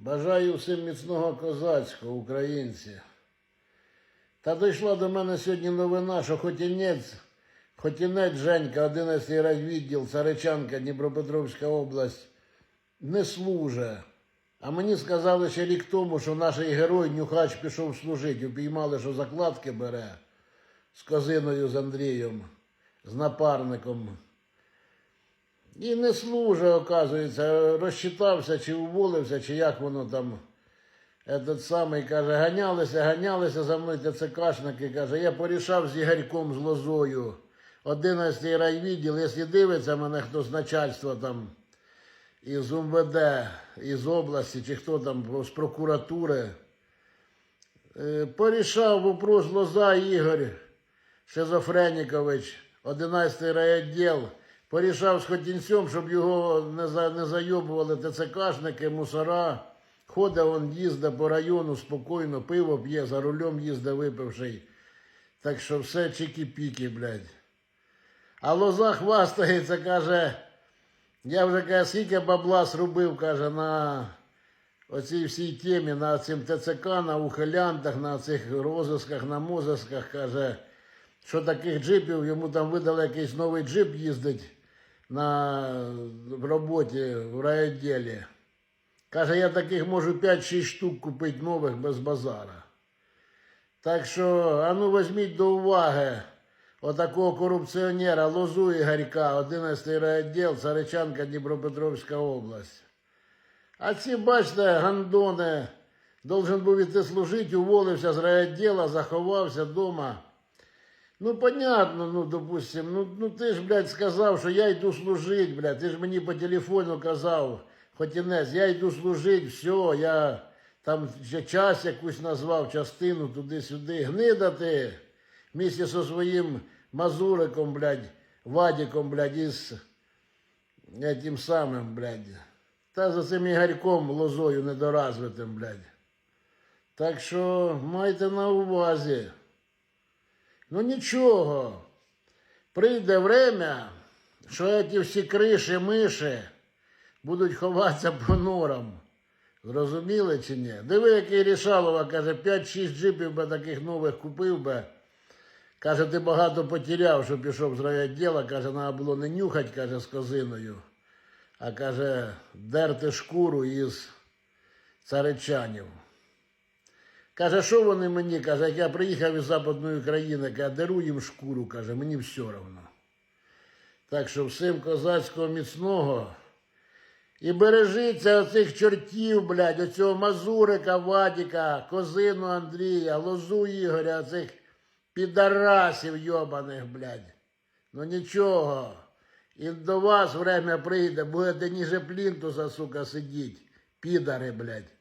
Бажаю всім міцного козацького, українці. Та дійшла до мене сьогодні новина, що Хотінець, Хотінець Женька, 11 райвідділ, Царичанка, Дніпропетровська область, не служить. А мені сказали ще рік тому, що наш герой Нюхач пішов служити, упіймали, що закладки бере з козиною з Андрієм, з напарником. І не служить, оказується, розчитався, чи уволився, чи як воно там. Этот самий каже, ганялися, ганялися за мною ТЦКшники, каже, я порішав з Ігорьком з лозою. 11 райвідділ, якщо дивиться мене хто з начальства там, із УМВД, із області, чи хто там з прокуратури, е, порішав вопрос Лоза Ігор Шизофренікович, 11 райвідділ, порішав з Хотінцем, щоб його не, за, не зайобували ТЦКшники, мусора. Ходить он, їздить по району спокійно, пиво п'є, за рулем їздить випивший. Так що все чики-піки, блядь. А лоза хвастається, каже, я вже каже, скільки бабла зробив, каже, на оцій всій темі, на цим ТЦК, на ухилянтах, на цих розысках, на мозисках, каже, що таких джипів, йому там видали якийсь новий джип їздить на в роботі в райвідділі. Каже, я таких можу 5-6 штук купити нових без базара. Так що, а ну візьміть до уваги отакого корупціонера Лозу Ігорька, 11 райвідділ, Царичанка, Дніпропетровська область. А ці, бачите, гандони, должен був іти служити, уволився з райвідділа, заховався вдома. Ну, понятно, ну, допустим, ну, ну ти ж, блядь, сказав, що я йду служити, блядь, ти ж мені по телефону казав, Хотінець, я йду служити, все, я там ще час якусь назвав, частину туди-сюди. Гнида ти вместе зі своїм мазуриком, блядь, Вадиком, блядь, із этим самим, блядь. Та за цим Ігорьком лозою недоразвитим, блядь. Так що майте на увазі. Ну нічого. Прийде время, що ці всі криші, миші будуть ховатися по норам. Зрозуміли чи ні? Диви, який Рішалова, каже, 5-6 джипів би таких нових купив би. Каже, ти багато потеряв, що пішов з райвідділа, каже, треба було не нюхати, каже, з козиною, а каже, дерти шкуру із царичанів. Каже, що вони мені? Каже, як я приїхав із Западної країни, каже, деру їм шкуру, каже, мені все одно. Так що всім козацького міцного. І бережіться оцих чортів, блядь, оцього Мазурика, Вадіка, Козину Андрія, Лозу Ігоря, оцих підарасів йобаних, блядь. Ну нічого. І до вас время прийде, будете ніже плінтуса, сука, сидіть. Підари, блядь.